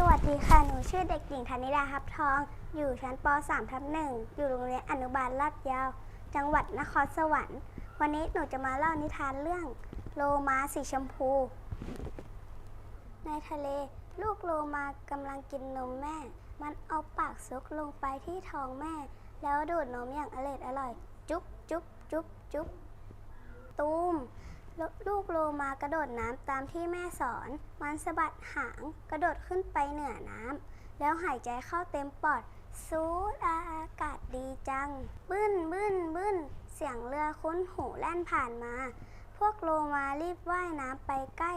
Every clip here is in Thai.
สวัสดีค่ะ หนูชื่อเด็กหญิงธนิดาฮับทอง อยู่ชั้นป .3 ทับหนึ่งอยู่โรงเรียนอนุบาลลาดยาว จังหวัดนครสวรรค์ วันนี้หนูจะมาเล่านิทานเรื่อง โลมาสีชมพู ในทะเล ลูกโลมากำลังกินนมแม่ มันเอาปากซุกลงไปที่ท้องแม่ แล้วดูดนมอย่างอร่อยอร่อย จุ๊บจุ๊บจุ๊บจุ๊บตูม ลูกโลมากระโดดน้ำตามที่แม่สอน มันสะบัดหางกระโดดขึ้นไปเหนือน้ำแล้วหายใจเข้าเต็มปอด สูดอากาศดีจัง บึ้นบึ้นบึ้น เสียงเรือคุ้นหูแล่นผ่านมา พวกโลมารีบว่ายน้ำไปใกล้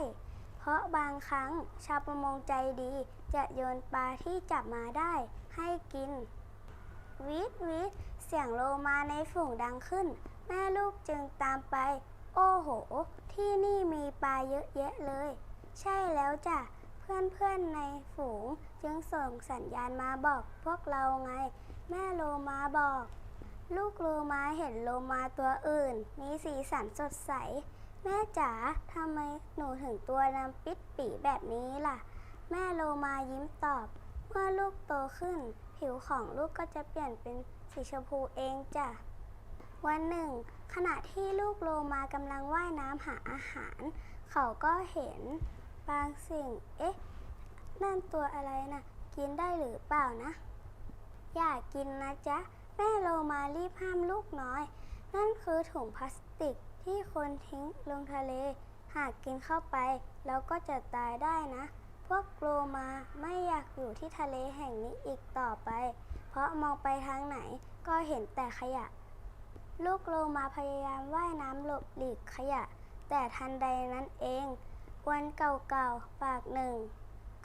เพราะบางครั้งชาวประมงใจดี จะโยนปลาที่จับมาได้ ให้กิน วิทวิทเสียงโลมาในฝูงดังขึ้น แม่ลูกจึงตามไป โอ้โห ที่นี่มีปลาเยอะแยะเลย ใช่แล้วจ้ะ เพื่อนๆในฝูงจึงส่งสัญญาณมาบอกพวกเราไง แม่โลมาบอก ลูกโลมาเห็นโลมาตัวอื่น มีสีสันสดใส แม่จ๋าทำไมหนูถึงตัวดำปิดปีแบบนี้ล่ะ แม่โลมายิ้มตอบ เมื่อลูกโตขึ้น ผิวของลูกก็จะเปลี่ยนเป็นสีชมพูเองจ้ะ วันหนึ่ง ขณะที่ลูกโลมากำลังว่ายน้ำหาอาหาร เขาก็เห็นบางสิ่ง เอ๊ะ นั่นตัวอะไรนะ กินได้หรือเปล่านะ อย่ากินนะจ๊ะ แม่โลมารีบห้ามลูกน้อย นั่นคือถุงพลาสติกที่คนทิ้งลงทะเล หากกินเข้าไปเราก็จะตายได้นะ พวกโลมาไม่อยากอยู่ที่ทะเลแห่งนี้อีกต่อไป เพราะมองไปทางไหนก็เห็นแต่ขยะ ลูกโลมาพยายามว่ายน้ำหลบหลีกขยะ แต่ทันใดนั้นเองอวนเก่าๆ ปากหนึ่ง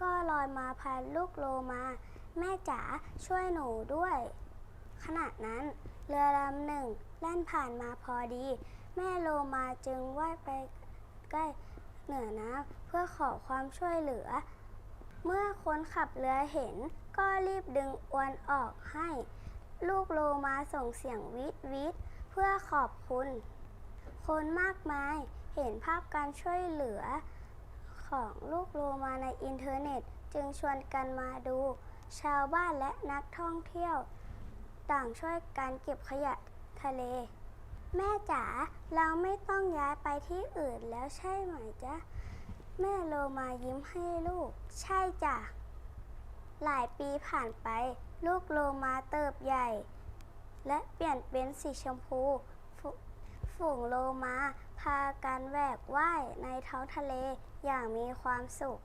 ก็ลอยมาพาลูกโลมา แม่จ๋าช่วยหนูด้วย ขณะนั้น เรือลำหนึ่งแล่นผ่านมาพอดี แม่โลมาจึงว่ายไปใกล้เหนือน้ำเพื่อขอความช่วยเหลือ เมื่อคนขับเรือเห็นก็รีบดึงอวนออกให้ ลูกโลมาส่งเสียงวิทวิท พื่อขอบคุณ คนมากมายเห็นภาพการช่วยเหลือ ของลูกโลมาในอินเทอร์เน็ต จึงชวนกันมาดู ชาวบ้านและนักท่องเที่ยว ต่างช่วยกันเก็บขยะทะเล แม่จ๋าเราไม่ต้องย้ายไปที่อื่นแล้วใช่ไหมจ๊ะ แม่โลมายิ้มให้ลูก ใช่จ้ะหลายปีผ่านไป ลูกโลมาเติบใหญ่ และเปลี่ยนเป็นสีชมพู ฝูงโลมา พากันแหวกว่ายในท้องทะเลอย่างมีความสุข